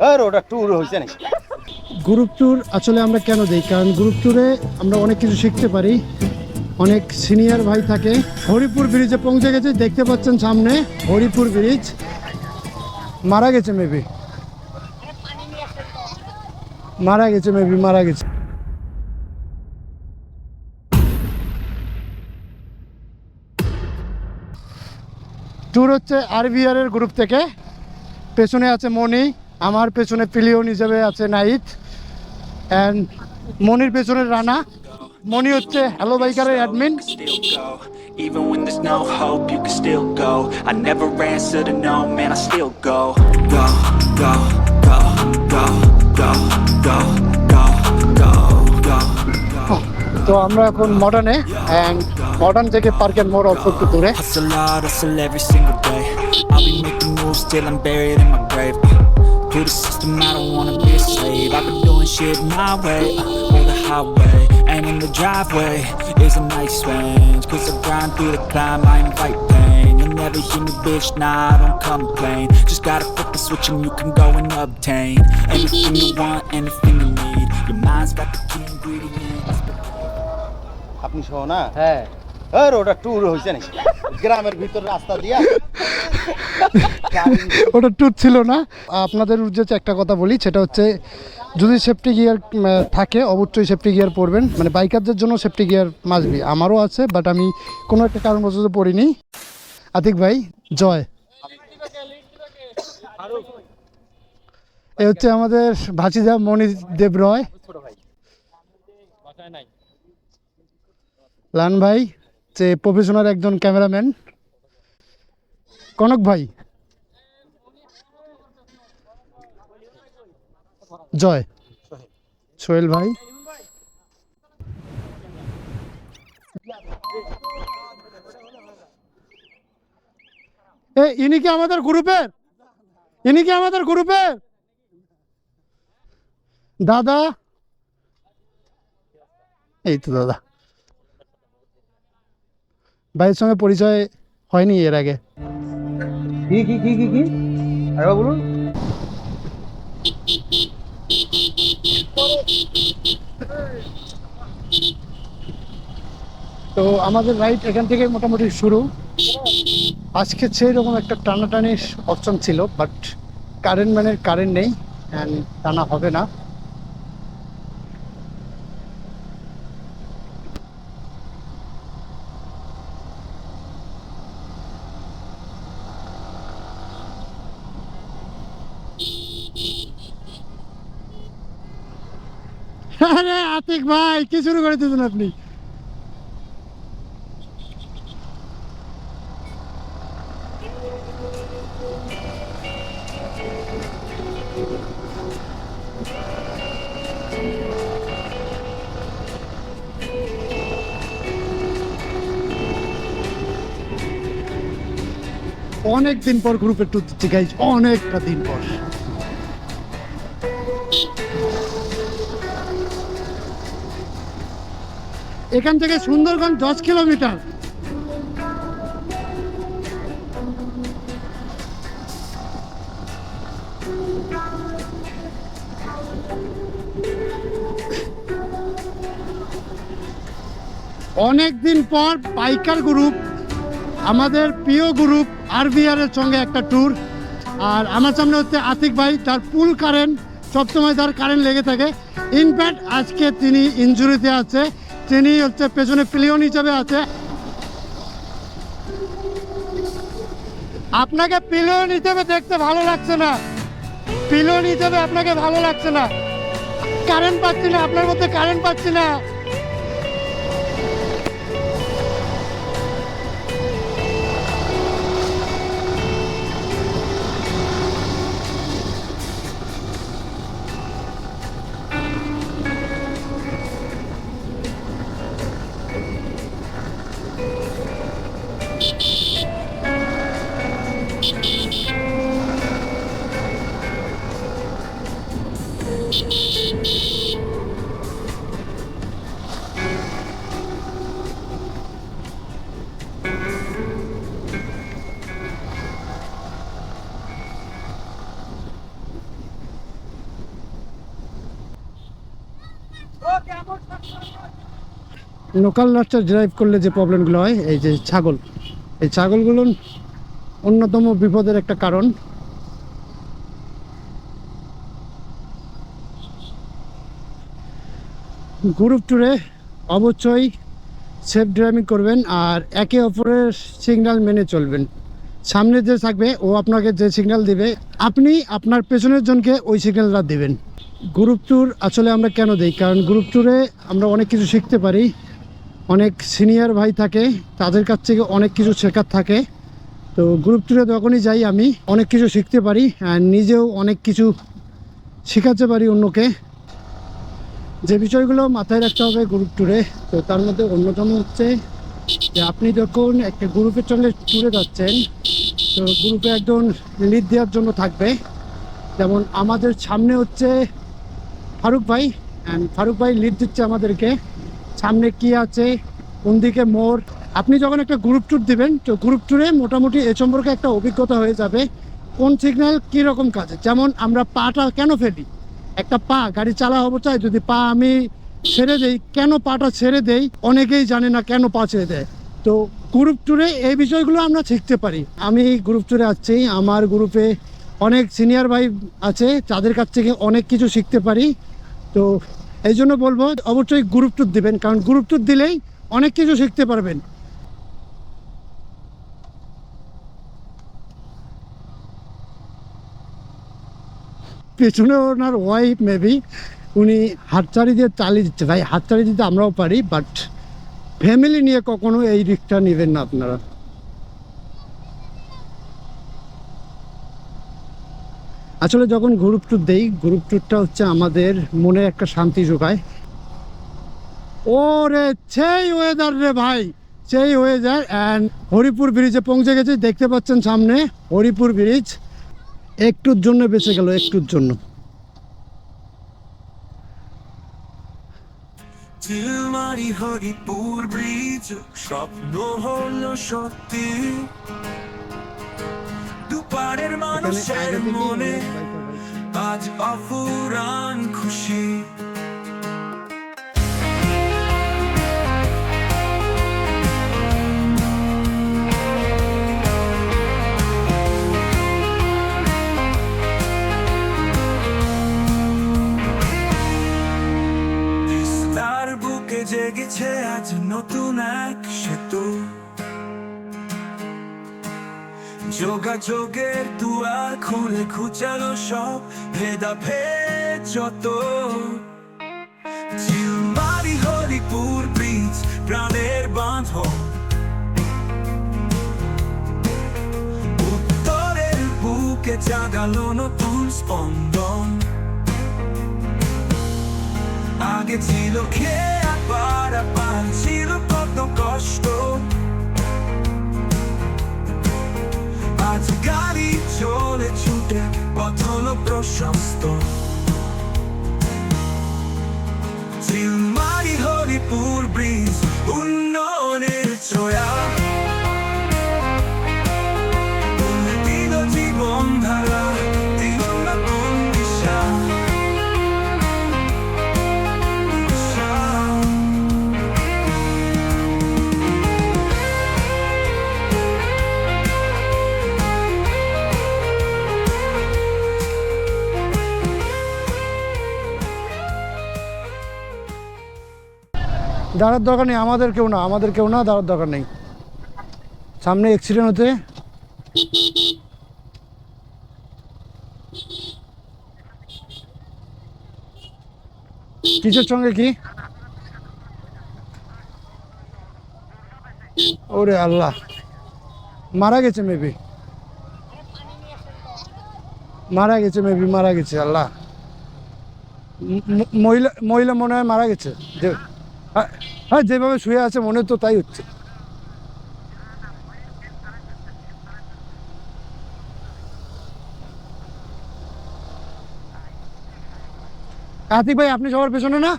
আর ওটা ট্যুর হয়েছে নাকি? গ্রুপ ট্যুর আসলে আমরা কেন দিই? কারণ গ্রুপ ট্যুরে আমরা অনেক কিছু শিখতে পারি। অনেক সিনিয়র ভাই থাকে। হরিপুর ব্রিজে পৌঁছে গেছে। দেখতে পাচ্ছেন সামনে হরিপুর ব্রিজ মারা গেছে মেবি মারা গেছে মেবি মারা গেছে। ট্যুর হচ্ছে আরভিআর এর গ্রুপ থেকে। পেছনে আছে মনি আমার পেছনে পিলিয়ন হিসেবে আছে নাইট অ্যান্ড মনির পেছনে রানা মনি হচ্ছে hello বাইকারের admin Even when there's no hope, you can still go I never answer to no, man, I still go Go, go, go, go, go, go, go, go, go, তো আমরা এখন মডার্নে and modern থেকে park and more অল্প একটু দূরে Hustle hard, hustle every single day I'll be making moves till I'm buried in my grave To the system, I don't wanna be a slave I've been doing shit my way, uh, or the highway And in the driveway is a nice range Cause I grind through the climb, I invite pain You'll never hear me, bitch, nah, I don't complain Just gotta flip the switch and you can go and obtain Anything you want, anything you need Your mind's got the key ingredients আপনি সহ না হ্যাঁ আর ওটা tour হয়েছে নাকি গ্রামের ভিতর রাস্তা দিয়া ওটা ট্যুর ছিল না। আপনাদের উদ্দেশ্যে একটা কথা বলি, সেটা হচ্ছে যদি সেফটি গিয়ার থাকে, অবশ্যই সেফটি গিয়ার পরবেন। মানে বাইকারদের জন্য সেফটি গিয়ার মাসবি আমারও আছে বাট আমি কোনো একটা কারণবশত পরিনি। আতিক ভাই, জয়। এ হচ্ছে আমাদের ভাসিদা মণি দেব রয়। লান ভাই, যে প্রফেশনাল একজন ক্যামেরাম্যান কনক ভাই। জয়। সোহেল ভাই। এ, ইনি কি আমাদের গ্রুপের? ইনি কি আমাদের গ্রুপের? দাদা। এই তো দাদা। ভাইয়ের সঙ্গে পরিচয় হয়নি এর আগে। কি কি কি কি কি? আরেকবার বলুন। তো আমাদের রাইড এখান থেকে মোটামুটি শুরু। আজকে সেই রকম একটা টানাটানির অপশন ছিল বাট কারেন্ট ম্যানের কারেন্ট নেই অ্যান্ড টানা হবে না। আরে আতিক ভাই, কি শুরু করে দিয়েছেন আপনি? অনেক দিন পর গ্রুপে ট্যুর দিচ্ছি গাইজ অনেকটা দিন পর। এখান থেকে সুন্দরগঞ্জ দশ কিলোমিটার। অনেক দিন পর বাইকার গ্রুপ আমাদের প্রিয় গ্রুপ আরবিআর এর সঙ্গে একটা ট্যুর আর আমার সামনে হচ্ছে আতিক ভাই, তার পুল কারেন্ট সবসময় তার কারেন্ট লেগে থাকে। ইনফ্যাক্ট আজকে তিনি ইঞ্জুরিতে আছে। তিনি হচ্ছে পেছনে প্লিয়ন হিসাবে আছে। আপনাকে পিলিয়ন হিসেবে দেখতে ভালো লাগছে না। পিলিয়ন হিসেবে আপনাকে ভালো লাগছে না। কারেন্ট পাচ্ছি না, আপনার মধ্যে কারেন্ট পাচ্ছি না। লোকাল রাস্তা ড্রাইভ করলে যে প্রবলেমগুলো হয়, এই যে ছাগল, এই ছাগলগুলো অন্যতম বিপদের একটা কারণ। গ্রুপ ট্যুরে অবশ্যই সেফ ড্রাইভিং করবেন আর একে অপরের সিগন্যাল মেনে চলবেন। সামনে যে থাকবে, ও আপনাকে যে সিগন্যাল দিবে, আপনি আপনার পেছনের জনকে ওই সিগন্যালটা দেবেন। গ্রুপ ট্যুর আসলে আমরা কেন দিই? কারণ গ্রুপ ট্যুরে আমরা অনেক কিছু শিখতে পারি। অনেক সিনিয়র ভাই থাকে, তাদের কাছ থেকে অনেক কিছু শেখার থাকে। তো গ্রুপ ট্যুরে যখনই যাই আমি, অনেক কিছু শিখতে পারি আর নিজেও অনেক কিছু শেখাতে পারি অন্যকে। যে বিষয়গুলো মাথায় রাখতে হবে গ্রুপ ট্যুরে, তো তার মধ্যে অন্যতম হচ্ছে যে আপনি যখন একটা গ্রুপের সঙ্গে ট্যুরে যাচ্ছেন, তো গ্রুপে একজন লিড দেওয়ার জন্য থাকবে। যেমন আমাদের সামনে হচ্ছে ফারুক ভাই অ্যান্ড ফারুক ভাই লিড দিচ্ছে আমাদেরকে। সামনে কি আছে? কোন দিকে মোড়? আপনি যখন একটা গ্রুপ ট্যুর দিবেন, তো গ্রুপ ট্যুরে মোটামুটি এ সম্পর্কে একটা অভিজ্ঞতা হয়ে যাবে। কোন সিগন্যাল কীরকম কাজে? যেমন আমরা পাটা কেন ফেলি? একটা পা গাড়ি চালা অবস্থায় যদি পা আমি ছেড়ে দেই, কেন পাটা ছেড়ে দেই? অনেকেই জানে না কেন পা ছেড়ে দেয়। তো গ্রুপ ট্যুরে এই বিষয়গুলো আমরা শিখতে পারি। আমি গ্রুপ ট্যুরে আছি, আমার গ্রুপে অনেক সিনিয়র ভাই আছে তাদের কাছ থেকে অনেক কিছু শিখতে পারি। তো এই জন্য বলব, অবশ্যই গ্রুপ ট্যুর দিবেন, কারণ গ্রুপ ট্যুর দিলেই অনেক কিছু শিখতে পারবেন। পেছনে ওনার ওয়াইফ মেবি উনি হাতচারি দিয়ে চালিয়ে দিচ্ছে। ভাই হাতচারি দিতে আমরাও পারি বাট ফ্যামিলি নিয়ে কখনো এই রিস্কটা নেবেন না আপনারা। আসলে যখন গ্রুপ ট্যুর দেই গ্রুপ ট্যুরটা হচ্ছে আমাদের মনে একটা শান্তি যোগায় ওরে, সেই ওয়েদার রে ভাই, সেই ওয়েদার অ্যান্ড হরিপুর ব্রিজে পৌঁছে গেছি, দেখতে পাচ্ছেন সামনে হরিপুর ব্রিজ একটুর জন্য বেঁচে গেল, একটুর জন্য। হরিপুর ব্রিজ স্বপ্ন হলো সত্যি। দুপারের মানুষের মনে আজ অফুরান খুশি। জেগেছে আজ নতুন এক সেতু। যোগাযোগের দুয়ার খুলে খুঁচালো সব ভেদা ভেদ যত চিলমারি হরিপুর ব্রিজ প্রাণের বাঁধন উত্তরের বুকে জাগালো নতুন স্পন্দন। আগে ছিল খেয়া পারা পান ছিল কত কষ্ট। পথ হলো দাঁড়ার দরকার নেই, আমাদের কেউ না, আমাদের কেউ না, দাঁড়ার দরকার নেই। সামনে অ্যাক্সিডেন্ট হতে। কিসের সঙ্গে কি? ওরে আল্লাহ, মারা গেছে মেবি মারা গেছে মেবি মারা গেছে, আল্লাহ। মহিলা মহিলা মনে হয় মারা গেছে। হ্যাঁ যেভাবে শুয়ে আছে মনে তো তাই হচ্ছে। কার্তিক ভাই আপনি সবার পেছনে না?